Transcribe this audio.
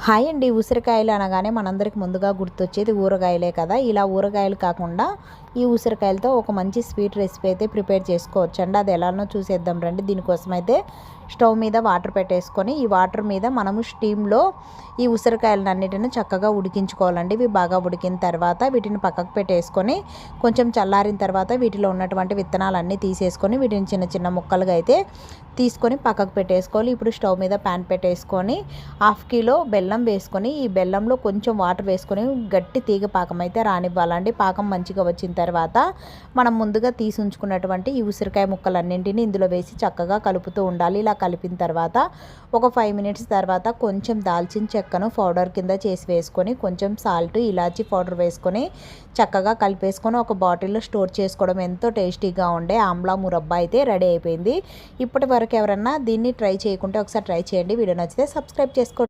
Hi అండి ఉసిరికాయలు అనగానే మనందరికి ముందుగా గుర్తొచ్చేది ఊరగాయలే కదా. ఇలా ఊరగాయలు కాకుండా ఈ ఉసిరికాయలతో ఒక మంచి స్వీట్ రెసిపీ అయితే ప్రిపేర్ చేసుకోవచ్చు అండి. అది ఎలానో చూసేద్దాం రండి. దీనికోసం అయితే స్టవ్ మీద వాటర్ పెట్టేసుకొని ఈ వాటర్ మీద మనము స్టీమ్లో ఈ ఉసిరికాయలన్నిటిని చక్కగా ఉడికించుకోవాలండి. ఇవి బాగా ఉడికిన తర్వాత వీటిని పక్కకు పెట్టేసుకొని కొంచెం చల్లారిన తర్వాత వీటిలో ఉన్నటువంటి విత్తనాలన్నీ తీసేసుకొని వీటిని చిన్న చిన్న ముక్కలుగా అయితే తీసుకొని పక్కకు పెట్టేసుకోవాలి. ఇప్పుడు స్టవ్ మీద ప్యాన్ పెట్టేసుకొని హాఫ్ కిలో బెల్లం వేసుకొని ఈ బెల్లంలో కొంచెం వాటర్ వేసుకొని గట్టి తీగ పాకం అయితే రానివ్వాలండి. పాకం మంచిగా వచ్చిన తర్వాత మనం ముందుగా తీసి ఉంచుకున్నటువంటి ఈ ఉసిరికాయ ముక్కలన్నింటినీ ఇందులో వేసి చక్కగా కలుపుతూ ఉండాలి. ఇలా కలిపిన తర్వాత ఒక ఫైవ్ మినిట్స్ తర్వాత కొంచెం దాల్చిన చెక్కను పౌడర్ కింద చేసి వేసుకొని కొంచెం సాల్ట్ ఇలాచీ పౌడర్ వేసుకొని చక్కగా కలిపేసుకొని ఒక బాటిల్లో స్టోర్ చేసుకోవడం ఎంతో టేస్టీగా ఉండే ఆమ్లా మురబ్బా అయితే రెడీ అయిపోయింది. ఇప్పటి వరకు ఎవరన్నా దీన్ని ట్రై చేయకుంటే ఒకసారి ట్రై చేయండి. వీడియో నచ్చితే సబ్స్క్రైబ్ చేసుకోండి.